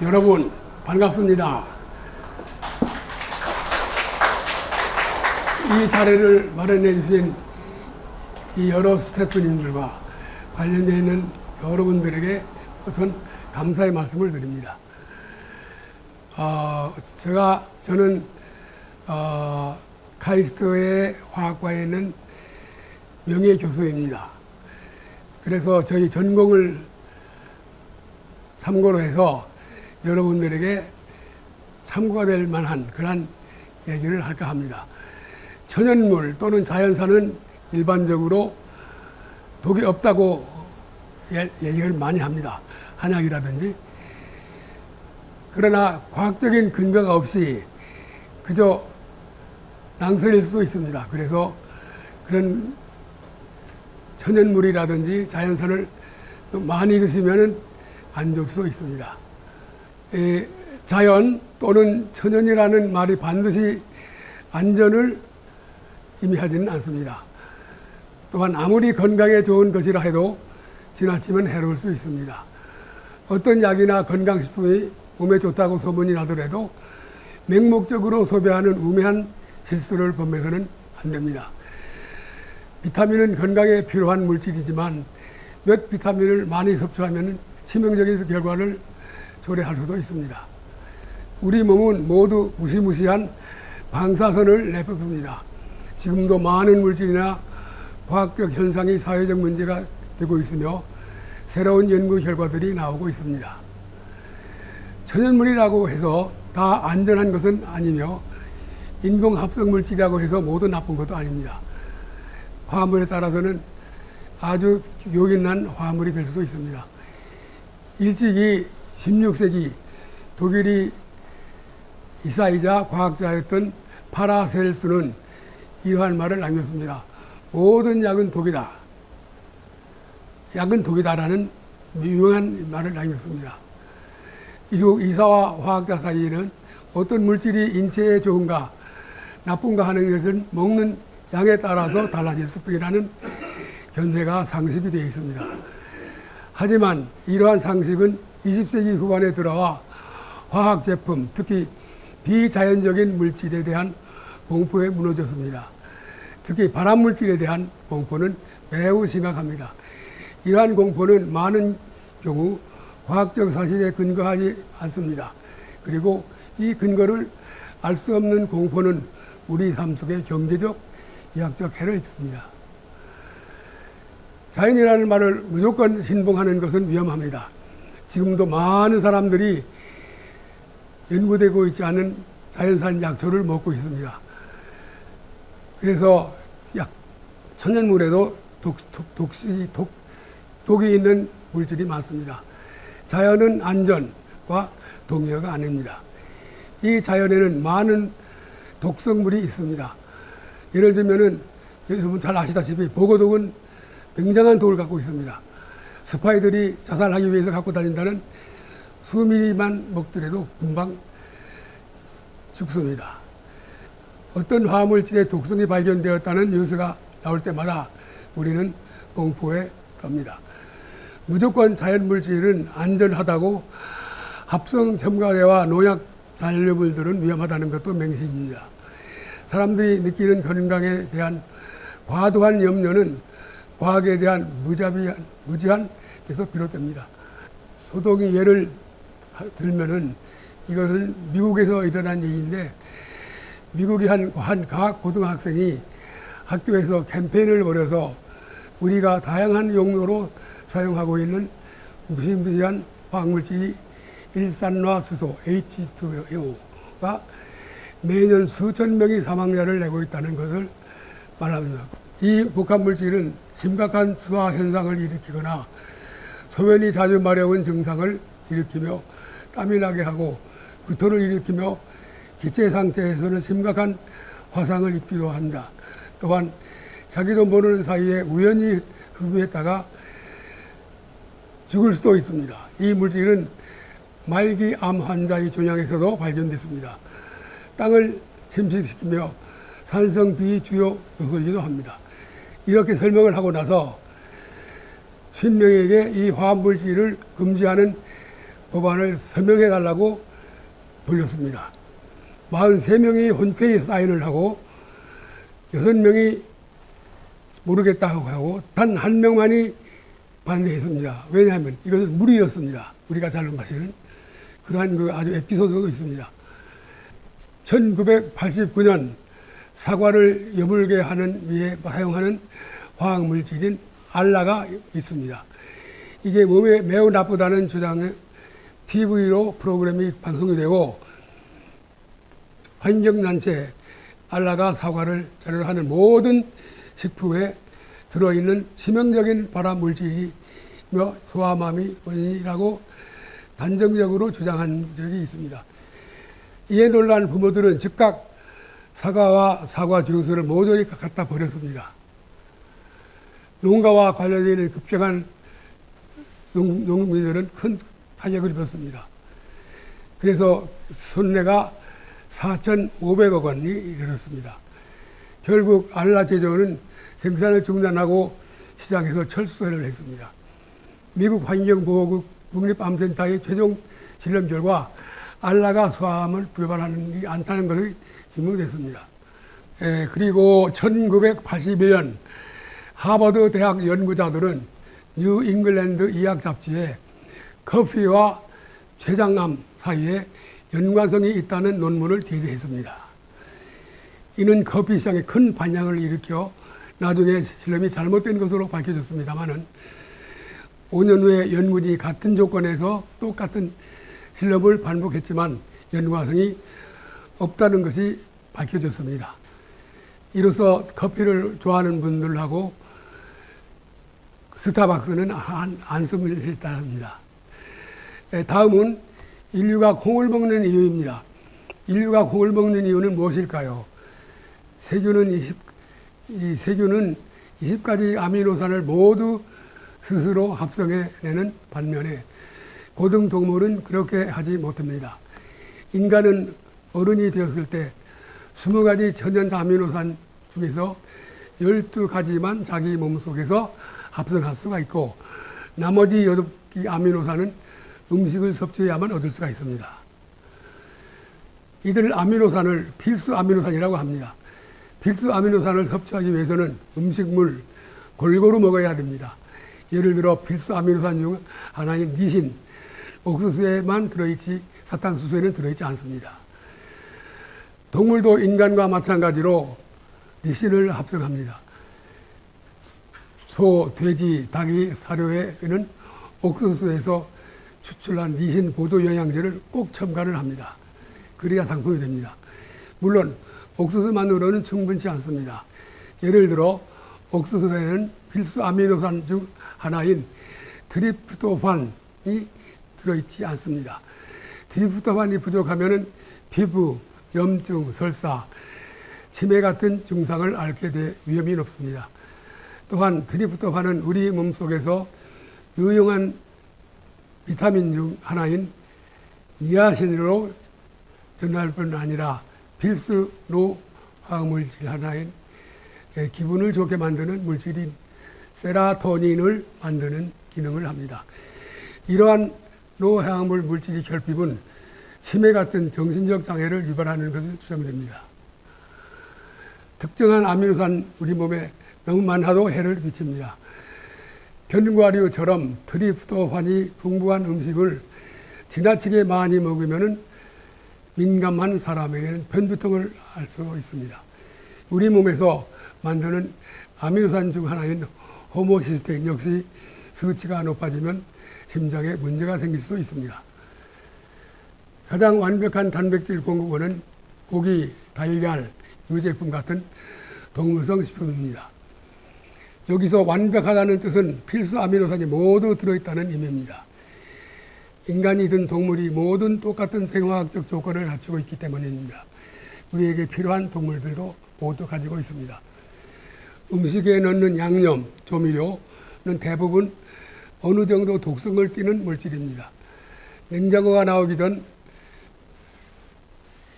여러분 반갑습니다. 이 자리를 마련해 주신 이 여러 스태프님들과 관련되어 있는 여러분들에게 우선 감사의 말씀을 드립니다. 어, 제가 저는 어, 카이스트의 화학과에 있는 명예 교수입니다. 그래서 저희 전공을 참고로 해서 여러분들에게 참고가 될 만한 그런 얘기를 할까 합니다. 천연물 또는 자연산은 일반적으로 독이 없다고 예- 얘기를 많이 합니다. 한약이라든지. 그러나 과학적인 근거가 없이 그저 낭설일 수도 있습니다. 그래서 그런 천연물이라든지 자연산을 또 많이 드시면 안 좋을 수도 있습니다. 이 자연 또는 천연이라는 말이 반드시 안전을 의미하지는 않습니다. 또한 아무리 건강에 좋은 것이라 해도 지나치면 해로울 수 있습니다. 어떤 약이나 건강식품이 몸에 좋다고 소문이 나더라도 맹목적으로 소비하는 우매한 실수를 범해서는 안 됩니다. 비타민은 건강에 필요한 물질이지만 몇 비타민을 많이 섭취하면 치명적인 결과를 초래할 수도 있습니다. 우리 몸은 모두 무시무시한 방사선을 내뿜습니다. 지금도 많은 물질이나 과학적 현상이 사회적 문제가 되고 있으며 새로운 연구 결과들이 나오고 있습니다. 천연물이라고 해서 다 안전한 것은 아니며 인공 합성 물질이라고 해서 모두 나쁜 것도 아닙니다. 화물에 따라서는 아주 요긴한 화물이 될 수도 있습니다. 일찍이 16세기 독일이 이사이자 과학자였던 파라셀스는 이러한 말을 남겼습니다. 모든 약은 독이다. 약은 독이다라는 유명한 말을 남겼습니다. 이후 이사와 화학자 사이에는 어떤 물질이 인체에 좋은가 나쁜가 하는 것은 먹는 양에 따라서 달라질 수 뿐이라는 견해가 상식이 되어 있습니다. 하지만 이러한 상식은 20세기 후반에 들어와 화학 제품, 특히 비자연적인 물질에 대한 공포에 무너졌습니다. 특히 발암 물질에 대한 공포는 매우 심각합니다. 이러한 공포는 많은 경우 과학적 사실에 근거하지 않습니다. 그리고 이 근거를 알 수 없는 공포는 우리 삶 속에 경제적, 의학적 해를 입습니다. 자연이라는 말을 무조건 신봉하는 것은 위험합니다. 지금도 많은 사람들이 연구되고 있지 않은 자연산 약초를 먹고 있습니다. 그래서 약 천연물에도 독, 독, 독시, 독, 독이 있는 물질이 많습니다. 자연은 안전과 동의어가 아닙니다. 이 자연에는 많은 독성물이 있습니다. 예를 들면은 여러분 잘 아시다시피 보고독은 굉장한 독을 갖고 있습니다. 스파이들이 자살하기 위해서 갖고 다닌다는 수미리만 먹더라도 금방 죽습니다. 어떤 화물질의 독성이 발견되었다는 뉴스가 나올 때마다 우리는 공포에 떱니다. 무조건 자연물질은 안전하다고 합성 첨가제와 농약 잔류물들은 위험하다는 것도 맹신입니다. 사람들이 느끼는 건강에 대한 과도한 염려는 과학에 대한 무자비한, 무지한 데서 비롯됩니다. 소동이 예를 들면은 이것은 미국에서 일어난 얘기인데 미국의 한, 한 과학 고등학생이 학교에서 캠페인을 벌여서 우리가 다양한 용도로 사용하고 있는 무시무시한 화학물질이 일산화 수소 H2O가 매년 수천 명이 사망자를 내고 있다는 것을 말합니다. 이 복합 물질은 심각한 수화 현상을 일으키거나 소변이 자주 마려운 증상을 일으키며 땀이 나게 하고 구토를 일으키며 기체 상태에서는 심각한 화상을 입기도 한다. 또한 자기도 모르는 사이에 우연히 흡입했다가 죽을 수도 있습니다. 이 물질은 말기 암 환자의 종양에서도 발견됐습니다. 땅을 침식시키며 산성 비주요 요소이기도 합니다. 이렇게 설명을 하고 나서 신명에게 이 화합물질을 금지하는 법안을 서명해 달라고 돌렸습니다. 43명이 혼쾌히 사인을 하고 6명이 모르겠다고 하고 단 한 명만이 반대했습니다. 왜냐하면 이것은 무리였습니다. 우리가 잘 마시는 그러한 그 아주 에피소드도 있습니다. 1989년 사과를 여물게 하는 위해 사용하는 화학 물질인 알라가 있습니다. 이게 몸에 매우 나쁘다는 주장의 TV로 프로그램이 방송이 되고 환경단체 알라가 사과를 자료로 하는 모든 식품에 들어있는 치명적인 발암 물질이며 소아마비 원인이라고 단정적으로 주장한 적이 있습니다. 이에 놀란 부모들은 즉각 사과와 사과 주스를 모조리 갖다 버렸습니다. 농가와 관련된 급격한 농, 농민들은 큰 타격을 입었습니다. 그래서 손해가 4,500억 원이 이르렀습니다. 결국 알라 제조는 생산을 중단하고 시장에서 철수를 했습니다. 미국 환경보호국 국립암센터의 최종 실험 결과 알라가 소암을 불발하는 게 않다는 것이 증명됐습니다. 에, 그리고 1981년 하버드 대학 연구자들은 뉴 잉글랜드 의학 잡지에 커피와 췌장암 사이에 연관성이 있다는 논문을 제시했습니다. 이는 커피 시장에 큰 반향을 일으켜 나중에 실험이 잘못된 것으로 밝혀졌습니다만은 5년 후에 연구진이 같은 조건에서 똑같은 실험을 반복했지만 연관성이 없다는 것이 밝혀졌습니다. 이로써 커피를 좋아하는 분들하고 스타벅스는 안, 합니다. 에, 다음은 인류가 콩을 먹는 이유입니다. 인류가 콩을 먹는 이유는 무엇일까요? 세균은 20, 이 세균은 20가지 아미노산을 모두 스스로 합성해내는 반면에 고등 동물은 그렇게 하지 못합니다. 인간은 어른이 되었을 때 20가지 천연 아미노산 중에서 12가지만 자기 몸속에서 합성할 수가 있고 나머지 8개 아미노산은 음식을 섭취해야만 얻을 수가 있습니다. 이들 아미노산을 필수 아미노산이라고 합니다. 필수 아미노산을 섭취하기 위해서는 음식물 골고루 먹어야 됩니다. 예를 들어 필수 아미노산 중 하나인 니신, 옥수수에만 들어있지 사탕수수에는 들어있지 않습니다. 동물도 인간과 마찬가지로 니신을 합성합니다. 소, 돼지, 닭이 사료에는 옥수수에서 추출한 니신 보조 영양제를 꼭 첨가를 합니다. 그래야 상품이 됩니다. 물론 옥수수만으로는 충분치 않습니다. 예를 들어 옥수수에는 필수 아미노산 중 하나인 트립토판이 들어있지 않습니다. 트립토판이 부족하면 피부, 염증, 설사, 치매 같은 증상을 앓게 될 위험이 높습니다. 또한 트립토판은 우리 몸속에서 유용한 비타민 중 하나인 니아신으로 전할 뿐 아니라 필수 노화물질 하나인 예, 기분을 좋게 만드는 물질인 세라토닌을 만드는 기능을 합니다. 이러한 노화물 물질이 결핍은 치매 같은 정신적 장애를 유발하는 것을 추정됩니다. 특정한 아미노산 우리 몸에 너무 많아도 해를 끼칩니다. 견과류처럼 트리프토판이 풍부한 음식을 지나치게 많이 먹으면 민감한 사람에게는 변두통을 알 수 있습니다. 우리 몸에서 만드는 아미노산 중 하나인 호모시스테인 역시 수치가 높아지면 심장에 문제가 생길 수 있습니다. 가장 완벽한 단백질 공급원은 고기, 달걀, 유제품 같은 동물성 식품입니다. 여기서 완벽하다는 뜻은 필수 아미노산이 모두 들어있다는 의미입니다. 인간이든 동물이 모든 똑같은 생화학적 조건을 갖추고 있기 때문입니다. 우리에게 필요한 동물들도 모두 가지고 있습니다. 음식에 넣는 양념, 조미료는 대부분 어느 정도 독성을 띠는 물질입니다. 냉장고가 나오기 전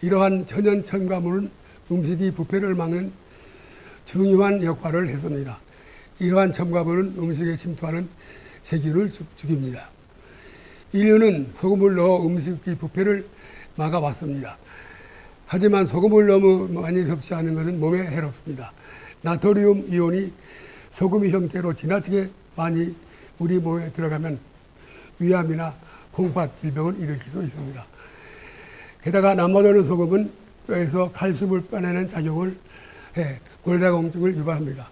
이러한 천연 첨가물은 음식이 부패를 막는 중요한 역할을 했습니다. 이러한 첨가물은 음식에 침투하는 세균을 죽입니다. 인류는 소금을 넣어 음식의 부패를 막아왔습니다. 하지만 소금을 너무 많이 섭취하는 것은 몸에 해롭습니다. 나트리움 이온이 소금의 형태로 지나치게 많이 우리 몸에 들어가면 위암이나 콩팥 질병을 일으킬 수 있습니다. 게다가 남아도는 소금은 뼈에서 칼슘을 빼내는 작용을 해 골다공증을 유발합니다.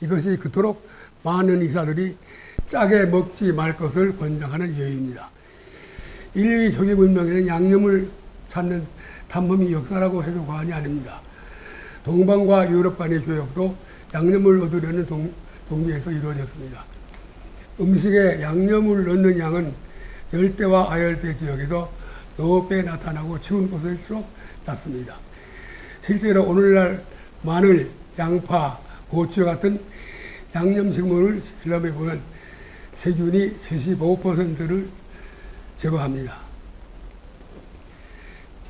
이것이 그토록 많은 의사들이 짜게 먹지 말 것을 권장하는 이유입니다. 인류의 초기 문명에는 양념을 찾는 탐험이 역사라고 해도 과언이 아닙니다. 동방과 유럽 간의 교역도 양념을 얻으려는 동, 동기에서 이루어졌습니다. 음식에 양념을 넣는 양은 열대와 아열대 지역에서 높게 나타나고 추운 곳일수록 낮습니다. 실제로 오늘날 마늘, 양파, 고추 같은 양념식물을 실험해 보면 세균이 75%를 제거합니다.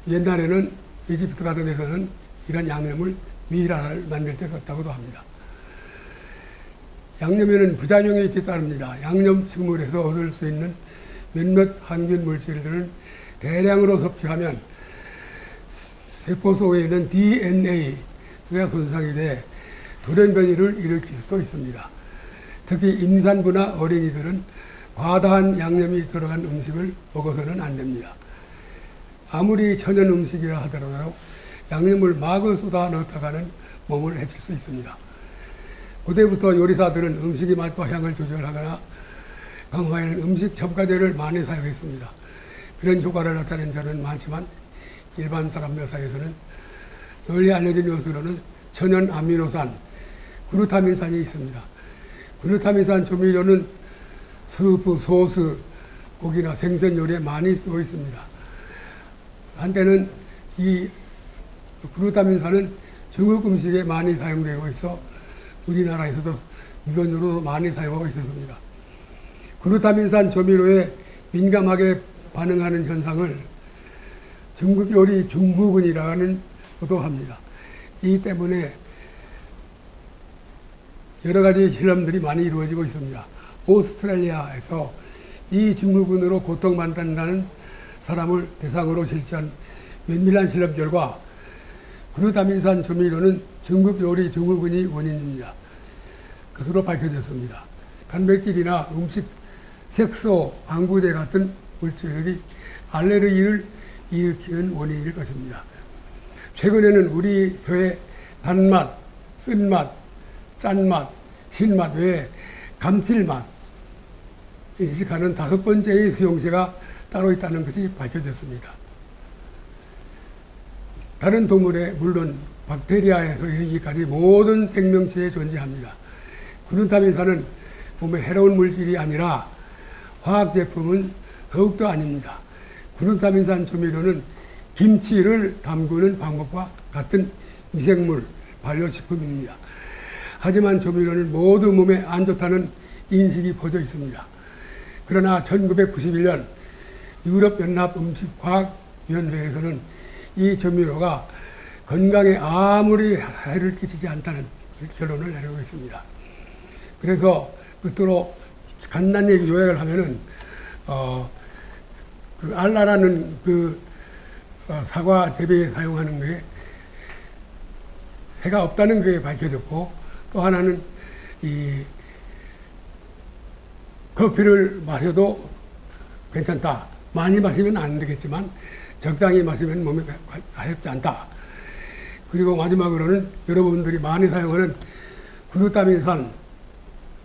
옛날에는 이집트 같은 데서는 이런 양념을 미라를 만들 때 썼다고도 합니다. 양념에는 부작용이 뒤따릅니다. 양념 식물에서 얻을 수 있는 몇몇 항균 물질들은 대량으로 섭취하면 세포 속에 있는 DNA가 손상이 돼 돌연변이를 일으킬 수도 있습니다. 특히 임산부나 어린이들은 과다한 양념이 들어간 음식을 먹어서는 안 됩니다. 아무리 천연 음식이라 하더라도 양념을 마구 쏟아 넣다가는 몸을 해칠 수 있습니다. 고대부터 요리사들은 음식의 맛과 향을 조절하거나 강화에는 음식 첨가제를 많이 사용했습니다. 그런 효과를 나타낸 자는 많지만 일반 사람들 사이에서는 널리 알려진 것으로는 천연 아미노산, 그루타민산이 있습니다. 그루타민산 조미료는 스프, 소스, 고기나 생선 요리에 많이 쓰고 있습니다. 한때는 이 그루타민산은 중국 음식에 많이 사용되고 있어 우리나라에서도 유전으로 많이 사용하고 있었습니다. 그루타민산 조미료에 민감하게 반응하는 현상을 중국 요리 중부근이라는 것도 합니다. 이 때문에 여러 가지 실험들이 많이 이루어지고 있습니다. 오스트레일리아에서 이 증후군으로 고통받는다는 사람을 대상으로 실시한 면밀한 실험 결과 그루타민산 조미료는 중국 요리 증후군이 원인입니다. 것으로 밝혀졌습니다. 단백질이나 음식, 색소, 방부제 같은 물질들이 알레르기를 일으키는 원인일 것입니다. 최근에는 우리 혀에 단맛, 쓴맛, 짠맛, 신맛 외에 감칠맛 인식하는 다섯 번째의 수용체가 따로 있다는 것이 밝혀졌습니다. 다른 동물에 물론 박테리아에서 이르기까지 모든 생명체에 존재합니다. 그루타민산은 몸에 해로운 물질이 아니라 화학 제품은 더욱더 아닙니다. 그루타민산 조미료는 김치를 담그는 방법과 같은 미생물 발효식품입니다. 하지만 조미료는 모두 몸에 안 좋다는 인식이 퍼져 있습니다. 그러나 1991년 유럽연합음식과학위원회에서는 이 조미료가 건강에 아무리 해를 끼치지 않다는 결론을 내리고 있습니다. 그래서 끝으로 간단히 요약을 하면은 어, 그 알라라는 그 어, 사과 재배에 사용하는 게 해가 없다는 게 밝혀졌고 또 하나는 이 커피를 마셔도 괜찮다. 많이 마시면 안 되겠지만 적당히 마시면 몸에 가렵지 않다. 그리고 마지막으로는 여러분들이 많이 사용하는 글루타민산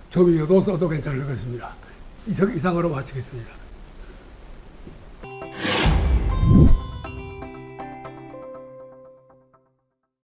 조미료도 써도 괜찮을 것입니다. 이상으로 마치겠습니다.